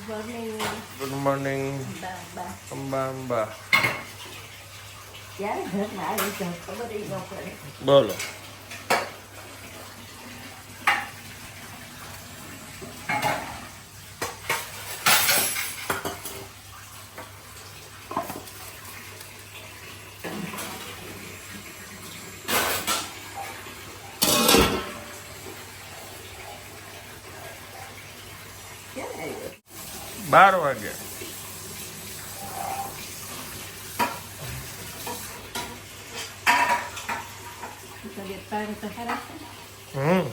Morning good Good બા અંબા અંબા બોલો ક્યારે આવ્યો બાર વાગે. તબિયત પાણી તો ખરા છે હમ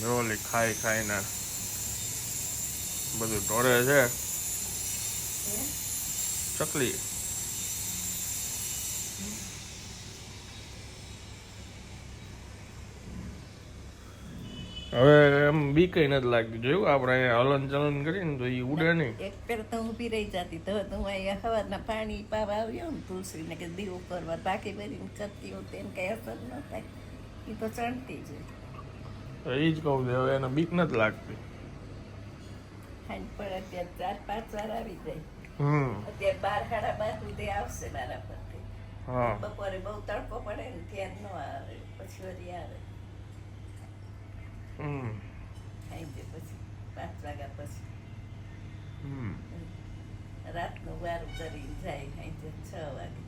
જોલી ખાઈ ખાઈને બધું ઢોળે છે. ચકલી. હવે એમ બી કઈ નથી લાગતું. જોયું આપણે હલન ચલન કરીને તો એ ઉડે નહીં. એક પેર તો ઊભી રહી જતી તો હું અહીંયા હવાના પાણી પાવા આવ્યો ને તુલસીને કે દીવો કરવા બાકી ભરીને કરતી હોત એને કઈ અસર ન થાય. એ તો ચણતી જ એ જ કહું છું હવે એને બીક નથી લાગતી. સાંજ પડે અત્યારે ચાર પાંચ વાર આવી જાય. હમ. અત્યારે બાર સાડા બાર સુધી આવશે મારા પરથી. બપોરે બહુ તડકો પડે ને ધ્યાન ન આવે પછી વળી આવે. ખાઈ જાય પછી પાંચ વાગ્યા પછી હમ રાતનું વારું કરીને જાય ખાઈ જાય છ વાગે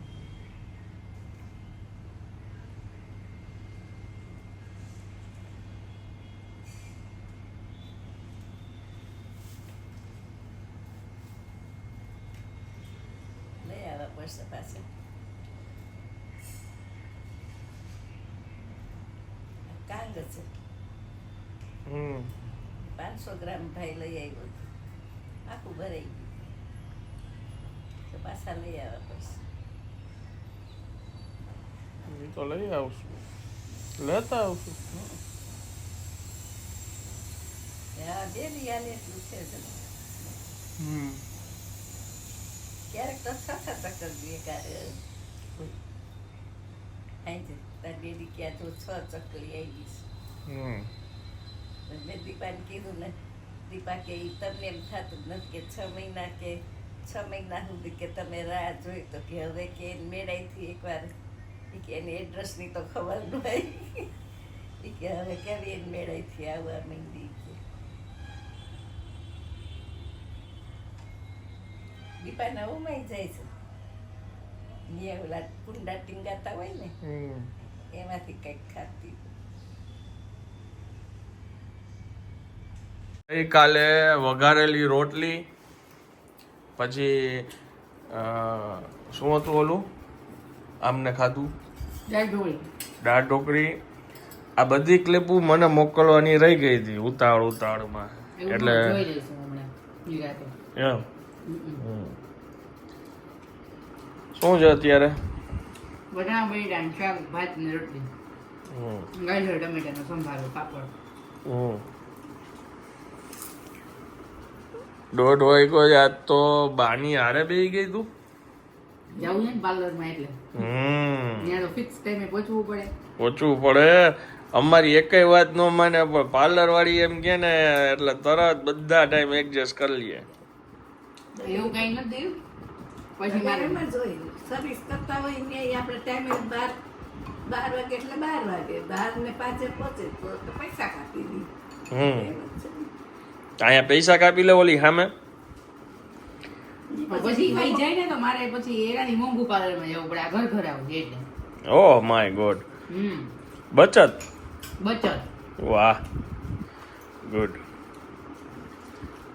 લઈ આવવા પડશે પાછા કાંગ છે હમ પાંચસો ગ્રામ ભાઈ લઈ આવ્યો. આખું ભરાઈ ગયું. તો પાછા લઈ આવ્યા પડશે. એ તો લઈ આવશું. લેતા આવશું. ડેલી આલે એટલું છે હમ. ક્યારેક તો છ છ ચક્કર જોઈએ ક્યારે તાર ડેલી ક્યાં તો છ ચક્કર આવી હમ છે. મેં દીપાને કીધું ને દીપા કે એ તમને એમ થતું જ નથી કે છ મહિના કે છ મહિના સુધી કે તમે રાહ જોઈ તો કે હવે કે મેળાઈથી એકવાર કે એને એડ્રેસની તો ખબર ન હોય. એ કે હવે કેવી એને મેળાઈથી આવવા માંડી કે. દીપા ઉમાઈ જાય છે. ને ઓલા કુંડા ટીંગાતા હોય ને એમાંથી કંઈક ખાતી ગઈકાલે વઘારેલી રોટલી પછી શું હતું ઓલું? આમને ખાધું? દાળ ઢોકળી આ બધી ક્લિપો મને મોકલવાની રહી ગઈ હતી ઉતાળ ઉતાળમાં એટલે એમ? શું છે અત્યારે? શાક ભાત ને રોટલી. હમ. ગાજર ટમેટાનો સંભારો પાપડ. હમ. દોઢ વાગ્યો આજ તો બાની હારે બેહી ગઈ તું. જવું ને પાર્લરમાં એટલે. હમ. ત્યાં તો ફિક્સ ટાઈમે પહોંચવું પડે. ઓછું પડે. અમારી એકય વાત ન માને પણ પાર્લર વાળી એમ કે ને એટલે તરત બધા ટાઈમ એડજસ્ટ કરી લઈએ એવું કઈ નથી પછી મારે? સર્વિસ કરતા હોય ને આપણે ટાઈમે બાર બાર વાગે એટલે બાર વાગે. બાર ને પાંચે પહોંચે તો પૈસા કાપી દે. હમ. અહીંયા પૈસા કાપી લે ઓલી સામે. પણ પછી વહી જાય ને મારે પછી એનાથી મોંઘું પાર્લરમાં જવું પડે આ ઘર ઘર આવું છે એટલે. Oh my god. હમ. બચત? બચત. વાહ. ગુડ.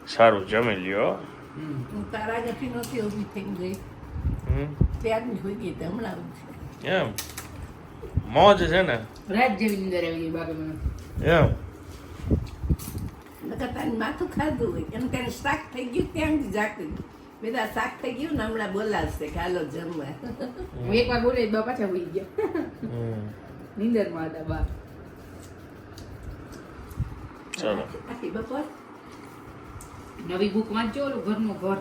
સારું જમી લ્યો. હમ. હું તારા નથી ઊભી થઈ હોઈ ગઈ હમણાં એમ. મોજ છે ને? રાત જેવી અંદર આવી ગઈ બાકી મને. એમ. નકર તારું માથું ખાધું હોય એમ તેને શાક થઈ ગયું ત્યાં જ જાગતી બધા શાક થઈ ગયું ને હમણાં બોલાવશે કે હાલો જમવા હું એકવાર બોલે બા પાછા વહી ગયા હમ નીંદરમાં હતા બા ચલો આખી બપોર નવી બુક વાંચજો ઓલું ઘરનું ઘર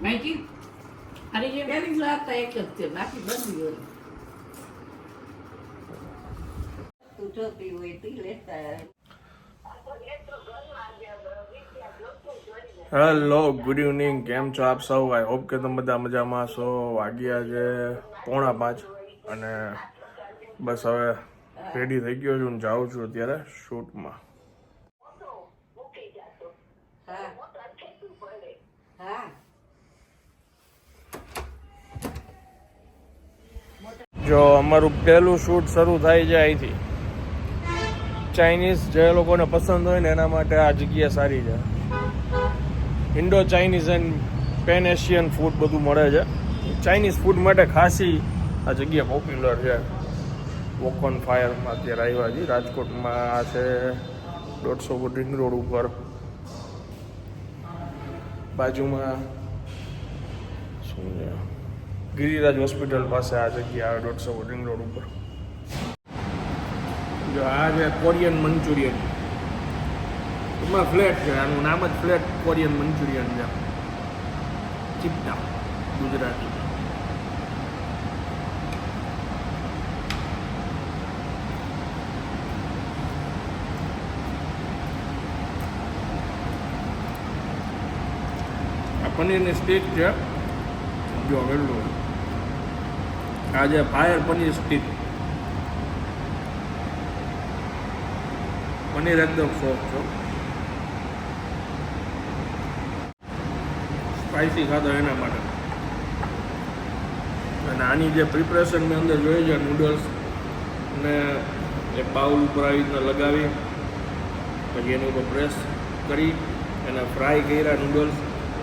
માહિતી અરે જે પેલી જ વાર્તા એક જ છે બાકી બધી હોય તું જોતી હોય તી લેતા હેલો ગુડ ઇવનિંગ કેમ છો આપ સૌ? આઈ હોપ કે તમે બધા મજામાં છો. વાગ્યા છે પોણા પાંચ અને બસ હવે રેડી થઈ ગયો છું જાઉં છું અત્યારે શૂટમાં. જો અમારું પહેલું શૂટ શરૂ થાય છે અહીંથી. ચાઇનીઝ જે લોકોને પસંદ હોય ને એના માટે આ જગ્યા સારી છે. Indo Chinese and pan Asian food બધું મળે છે. ચાઇનીઝ ફૂડ માટે ખાસી આ જગ્યા પોપ્યુલર છે. વોક ઓન ફાયરમાં અત્યારે આવ્યા છીએ. રાજકોટમાં આ છે દોઢસો ફૂટ રિંગ રોડ ઉપર. બાજુમાં શું છે? ગિરિરાજ હોસ્પિટલ પાસે આ જગ્યા આવે દોઢસો ફૂટ રિંગ રોડ ઉપર. જો આ છે કોરિયન મંચુરિયન એમાં ફ્લેટ છે, આનું નામ જ ફ્લેટ કોરિયન મંચુરિયન છે. ચીપટા, ગુજરાતી. પનીરની સ્ટીક છે. જો વેલું આજે ફાયર પનીર સ્ટીક પનીર એકદમ સોફ્ટ છે. સ્પાઇસી ખાતો એના માટે. અને આની જે પ્રિપરેશન મેં અંદર જોઈએ છે નૂડલ્સ ને એ બાઉલ ઉપર આવી રીતના લગાવી પછી એની ઉપર પ્રેસ કરી એને ફ્રાય કર્યા નૂડલ્સ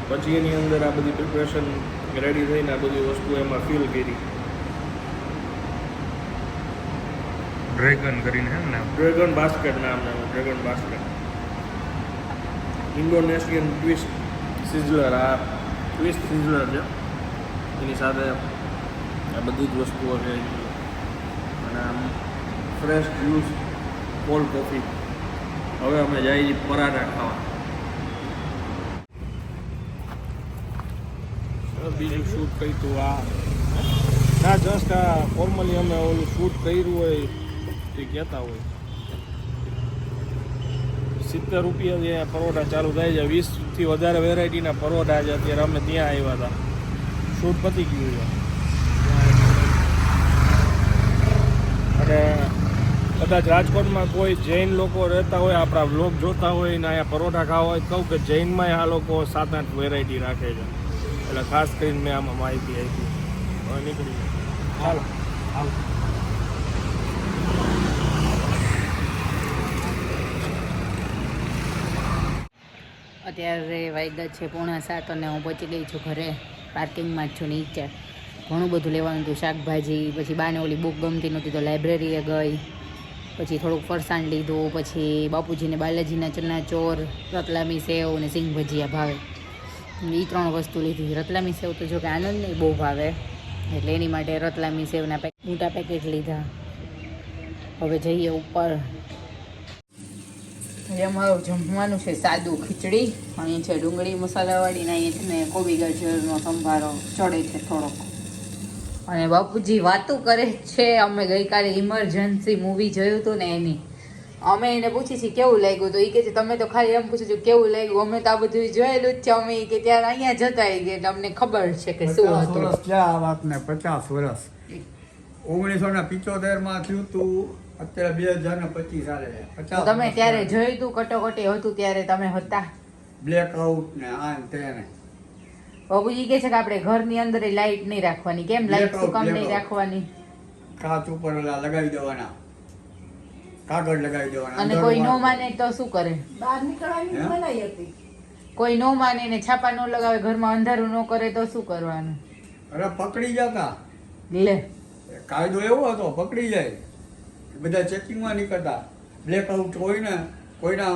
પછી એની અંદર આ બધી પ્રિપરેશન રેડી થઈને આ બધી વસ્તુ એમાં ફિલ કરી. ડ્રેગન કરીને હે ને ડ્રેગન બાસ્કેટ નામ નામ dragon basket Indonesian twist sizzler આ. ટ્વિસ્ટ સિઝલર છે એની સાથે આ બધી જ વસ્તુઓ છે અને આમ ફ્રેશ જ્યુસ કોલ્ડ કોફી હવે અમે જઈએ છીએ પરાઠા ખાવા. બીજું શૂટ કર્યું હતું આ. ના જસ્ટ આ ફોર્મલી અમે ઓલું શૂટ કર્યું હોય તે કહેતા હોય. સિત્તેર રૂપિયા જે પરોઠા ચાલુ થાય છે, વીસથી વધારે વેરાયટીના પરોઠા છે, અત્યારે અમે ત્યાં આવ્યા હતા. શૂટ પતી ગયું છે. અને કદાચ રાજકોટમાં કોઈ જૈન લોકો રહેતા હોય, આપણા બ્લોગ જોતા હોય ને અહીંયા પરોઠા ખાવા હોય કહું કે જૈનમાં આ લોકો સાત આઠ વેરાયટી રાખે છે. એટલે ખાસ કરીને મેં આમાં માહિતી આપી. નીકળી. ચાલો. અત્યારે વાગ્યા છે પોણા સાત અને હું પહોંચી ગઈ છું ઘરે, પાર્કિંગમાં જ છું નીચે. ઘણું બધું લેવાનું હતું, શાકભાજી, પછી બાને ઓલી બુક ગમતી નહોતી તો લાઇબ્રેરીએ ગઈ. પછી થોડુંક ફરસાણ લીધું, પછી બાપુજીને બાલાજીના ચના ચોર, રતલામી સેવ અને સિંગ ભજીયા ભાવે. એ ત્રણ વસ્તુ લીધી. રતલામી સેવ તો જો કે આનંદ નહીં બહુ ભાવે. એટલે એની માટે રતલામી સેવના પેક મોટા પેકેટ લીધા. હવે જઈએ ઉપર. અમારું જમવાનું છે સાદું ખીચડી અહીંયા છે ડુંગળી મસાલાવાળી ને અહીંયા કોબી ગાજરનો સંભારો ચડે છે થોડોક. અને બાપુજી વાતું કરે છે અમે ગઈકાલે ઇમરજન્સી મૂવી જોયું હતું ને એની. અમે એને પૂછી છીએ કેવું લાગ્યું તો એ કે છે તમે તો ખાલી એમ પૂછો છો કેવું લાગ્યું? અમે તો આ બધું જોયેલું જ છે અમે કે ત્યારે અહીંયા જતા આવી ગયા અમને ખબર છે કે શું હતું. આ વાતને પચાસ વર્ષ? ઓગણીસો ને પિચોતેરમાં થયું તું અત્યારે બે હજાર ને પચીસ ચાલે પચાસ તમે ત્યારે જોયું હતું કટોકટી હતું ત્યારે તમે હતા? બ્લેક આઉટ ને આ ને તે બાબુજી કે છે કે આપણે ઘરની અંદર લાઈટ નહીં રાખવાની. કેમ લાઈટ શું કામ નહીં રાખવાની? કાચ ઉપર લગાવી દેવાના. કાગળ લગાવી દેવાના. અને કોઈ નો માને તો શું કરે? બહાર નીકળવાની મનાઈ હતી. કોઈ નો માને ને છાપા નો લગાવે ઘરમાં અંધારું ન કરે તો શું કરવાનું? અરે પકડી જતા લે. કાયદો એવો હતો પકડી જાય. બધા ચેકિંગમાં નીકળતા. બ્લેકઆઉટ હોય ને કોઈના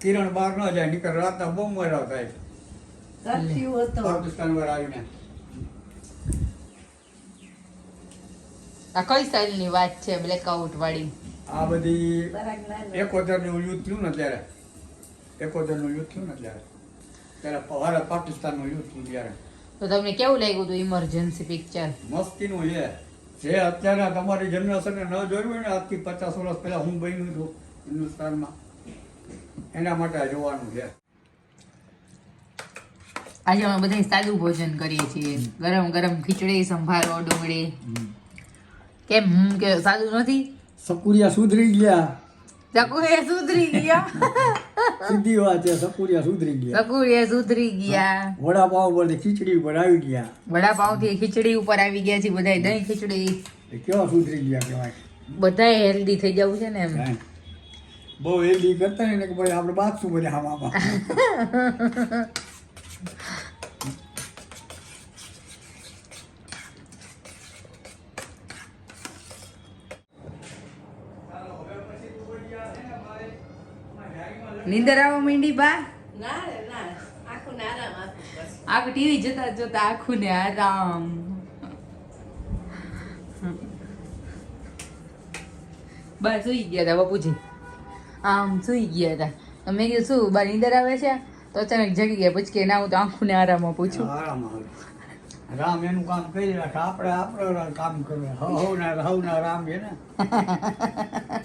કિરણ બહાર ન જાય નીકળ રાતના બોમ્બ મારવા થાય. પાકિસ્તાન પર આવીને. આ કઈ વાત છે બ્લેકઆઉટ વાળી? આ બધી બરાકનું યુદ્ધ થયું ને ત્યારે. એકોતેરનું યુદ્ધ થયું ને ત્યારે. ત્યારે ભારત પાકિસ્તાનનું યુદ્ધ થયું ત્યારે. તો તમને કેવું લાગ્યું હતું ઇમરજન્સી પિક્ચર મસ્તીનું છે. જે અત્યારે તમારી જનરેશને ન જોયું હોય ને આજથી પચાસ વર્ષ પહેલાં હું બન્યું છું હિન્દુસ્તાનમાં. એના માટે જોવાનું છે. આજે અમે બધા સાદું ભોજન કરીએ છીએ. ગરમ ગરમ ખીચડી સંભારો ડુંગળી. કેમ? કે સાદું નથી. સકુરિયા સુધરી ગયા. ચકુએ સુધરી ગયા સીધી વાત છે સકુરિયા સુધરી ગયા સકુરિયા સુધરી ગયા વડાપાવ પર ખીચડી ઉપર આવી ગયા વડાપાવથી ખીચડી ઉપર આવી ગયા છે બધા દહીં ખીચડી કેવા સુધરી ગયા કહેવાય બધા હેલ્ધી થઈ જવું છે ને એમ બહુ હેલ્ધી કરતા ને કે ભાઈ આપણે બાથરૂમ બધા આમાં નીંદર આવવા માંડી બા. ના આખું ને આરામ આપું ટીવી જોતા જોતા આખું ને આરામ. બા સુઈ ગયા હતા બાપુજી. આમ સુઈ ગયા હતા મેં કીધું શું બા નીંદર આવે છે? તો અચાનક જગી ગયા. પછી કે ના હું તો આંખું ને આરામમાં પૂછું. આરામ રામ એનું કામ કરી રાખે આપણે આપણે કામ કરવું હવ ના હવ ના રામ છે ને.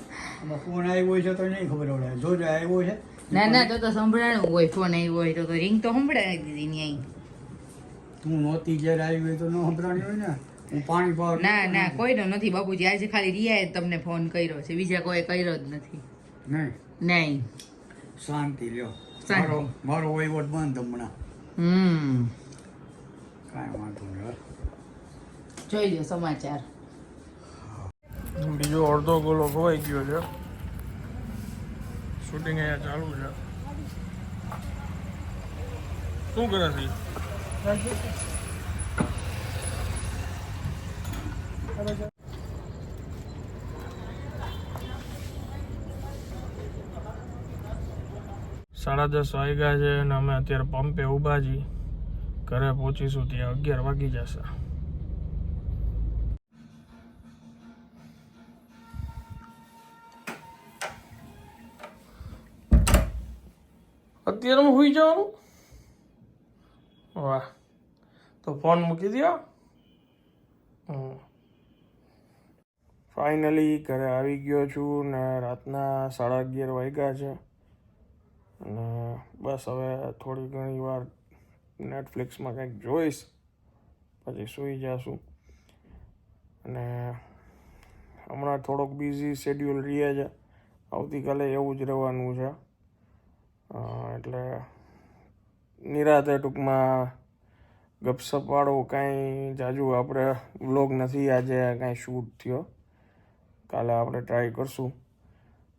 ફોન આવ્યો છે તો નહીં ખબર પડે. આવ્યો છે. ના ના તો તો સંભળાણું હોય ફોન આવ્યો હોય તો રિંગ તો સંભળાવી દીધી ની અહીં તું નહોતી જ્યારે આવી હોય તો ન સંભળાણી હોય ને. હું પાણી પાવ ના ના કોઈનો નથી બાપુજી. આજે ખાલી રિયાએ તમને ફોન કર્યો છે. બીજા કોઈ કર્યો જ નથી. નહીં. નહીં. શાંતિ લ્યો. મારો મારો વહીવટ બંધ હમણાં. હમ. કાંઈ વાંધો નહીં જોઈ લો સમાચાર. બીજો અડધો ગોલો ખોવાઈ ગયો છે. શૂટિંગ અહીંયા ચાલુ છે. શું કરે છે? સાડા દસ વાગ્યા છે અને અમે અત્યારે પંપે ઊભા છીએ ઘરે પહોંચીશું ત્યાં અગિયાર વાગી જશે. અત્યારમાં હોઈ જવાનું? વાહ. તો ફોન મૂકી દો ફાઇનલી ઘરે આવી ગયો છું ને રાતના સાડા અગિયાર વાગ્યા છે. અને બસ હવે થોડી ઘણી વાર નેટફ્લિક્સમાં કંઈક જોઈશ. પછી સૂઈ જાશું. અને હમણાં થોડોક બિઝી શેડ્યુલ રહે છે. આવતીકાલે એવું જ રહેવાનું છે. એટલે નિરાતે ટૂંકમાં ગપસપવાળો કાંઈ જાજુ આપણે વ્લોગ નથી. આજે કાંઈ શૂટ થયો. કાલે આપણે ટ્રાય કરશું.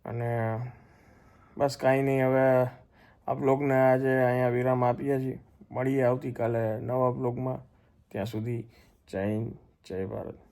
અને બસ કાંઈ નહીં, હવે આ બ્લોગને આજે અહીંયા વિરામ આપીએ છીએ. મળીએ આવતીકાલે નવા બ્લોગમાં ત્યાં સુધી જય હિન્દ, જય ભારત.